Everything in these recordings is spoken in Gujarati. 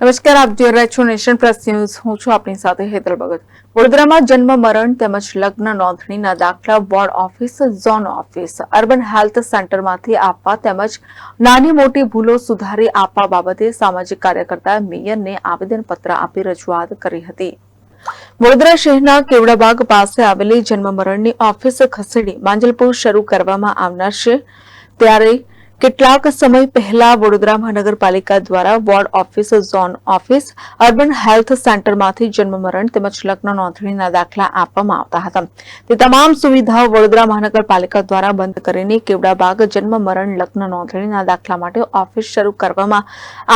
નમસ્કાર, આપ જોઈ રહ્યા છો નેશન પ્લસ ન્યૂઝ. હું છું આપની સાથે હેતલ ભગત. વડોદરામાં જન્મ, મરણ તેમજ લગ્ન નોંધણીના દાખલા ward office, zone office, urban health સેન્ટરમાંથી આપવા તેમજ નાની મોટી ભૂલો સુધારી આપવા બાબતે સામાજિક કાર્યકર્તાએ મેયરને આવેદનપત્ર આપી રજૂઆત કરી હતી. વડોદરા શહેરના કેવડાબાગ પાસે આવેલી જન્મ, મરણની ઓફિસ ખસેડી માંજલપુર શરૂ કરવામાં આવનાર છે. ત્યારે કેટલાક સમય પહેલા વડોદરા મહાનગરપાલિકા દ્વારા ward office, zone office, urban health સેન્ટરમાંથી જન્મ મરણ તેમજ લગ્ન નોંધણીના દાખલા આપવામાં આવતા હતા. તે તમામ સુવિધાઓ વડોદરા મહાનગરપાલિકા દ્વારા બંધ કરીને કેવડાબાગ જન્મ મરણ, લગ્ન નોંધણીના દાખલા માટે ઓફિસ શરૂ કરવામાં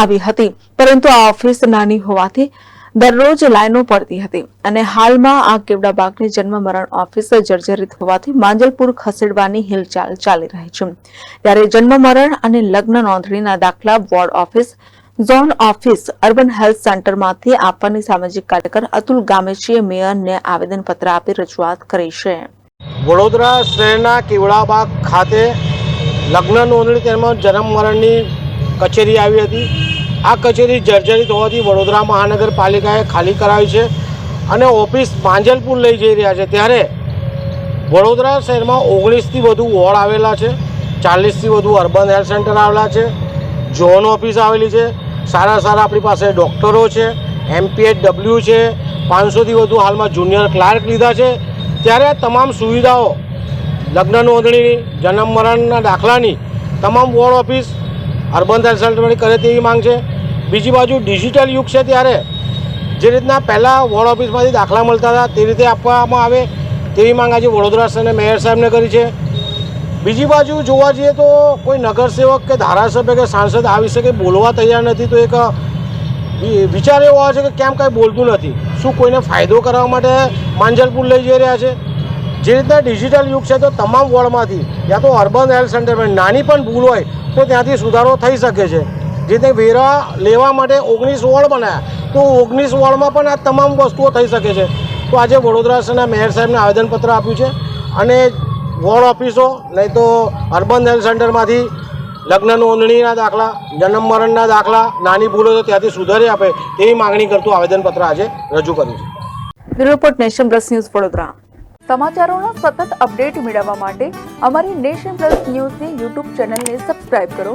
આવી હતી. પરંતુ આ ઓફિસ નાની હોવાથી દરરોજ લાઈનો પડતી હતી અને હાલમાં આ કેવડા બાગની જન્મ મરણ ઓફિસ જર્જરિત હોવાથી માંજલપુર ખસેડવાની હિલચાલ ચાલી રહી છે. ત્યારે જન્મ મરણ અને લગ્ન નોંધણીના દાખલા ward office, zone office, urban health સેન્ટરમાંથી આપવાની સામાજિક કાર્યકર અતુલ ગામેશીએ મેયરને આવેદનપત્ર આપી રજૂઆત કરી છે. વડોદરા શહેરના કેવડાબાગ ખાતે લગ્ન નોંધણી તેમજ જન્મ મરણની કચેરી આવી હતી. આ કચેરી જર્જરિત હોવાથી વડોદરા મહાનગરપાલિકાએ ખાલી કરાવી છે અને ઓફિસ માંજલપુર લઈ જઈ રહ્યા છે. ત્યારે વડોદરા શહેરમાં ઓગણીસથી વધુ વોર્ડ આવેલા છે, ચાલીસથી વધુ અર્બન હેલ્થ સેન્ટર આવેલા છે, ઝોન ઓફિસ આવેલી છે, સારા સારા આપણી પાસે ડૉક્ટરો છે એમપીએચ ડબલ્યુ છે, પાંચસોથી વધુ હાલમાં જુનિયર ક્લાર્ક લીધા છે. ત્યારે તમામ સુવિધાઓ, લગ્ન નોંધણી, જન્મ મરણના દાખલાની, તમામ વોર્ડ ઓફિસ અર્બન હેલ્થ સેન્ટરમાંથી કરે તેવી માંગ છે. બીજી બાજુ ડિજિટલ યુગ છે ત્યારે જે રીતના પહેલાં વોર્ડ ઓફિસમાંથી દાખલા મળતા હતા, તે રીતે આપવામાં આવે તેવી માંગ આજે વડોદરા શહેરના મેયર સાહેબને કરી છે. બીજી બાજુ જોવા જઈએ તો કોઈ નગરસેવક કે ધારાસભ્ય કે સાંસદ આ વિશે કંઈ બોલવા તૈયાર નથી, તો એક વિચાર એવો આવે છે કે કેમ કાંઈ બોલતું નથી? શું કોઈને ફાયદો કરવા માટે માંજલપુર લઈ જઈ રહ્યા છે? જે રીતના ડિજિટલ યુગ છે તો તમામ વોર્ડમાંથી, યા તો અર્બન હેલ્થ સેન્ટરમાં, નાની પણ ભૂલ હોય તો ત્યાંથી સુધારો થઈ શકે છે. જે વેરા લેવા માટે ઓગણીસ વોર્ડ બનાવ્યા તો ઓગણીસ વોર્ડમાં પણ આ તમામ વસ્તુઓ થઈ શકે છે. તો આજે વડોદરા મેયર સાહેબને આવેદનપત્ર આપ્યું છે અને વોર્ડ ઓફિસો, નહીં તો અર્બન હેલ્થ સેન્ટરમાંથી લગ્ન નોંધણીના દાખલા, જન્મ મરણના દાખલા, નાની ભૂલો તો ત્યાંથી સુધારી આપે તેવી માંગણી કરતું આવેદનપત્ર આજે રજૂ કર્યું છે. Report nation plus news Vadodara. સમાચારોના સતત અપડેટ મેળવવા માટે અમારી નેશન પ્લસ ન્યૂઝની યુટ્યુબ ચેનલને સબસ્ક્રાઇબ કરો.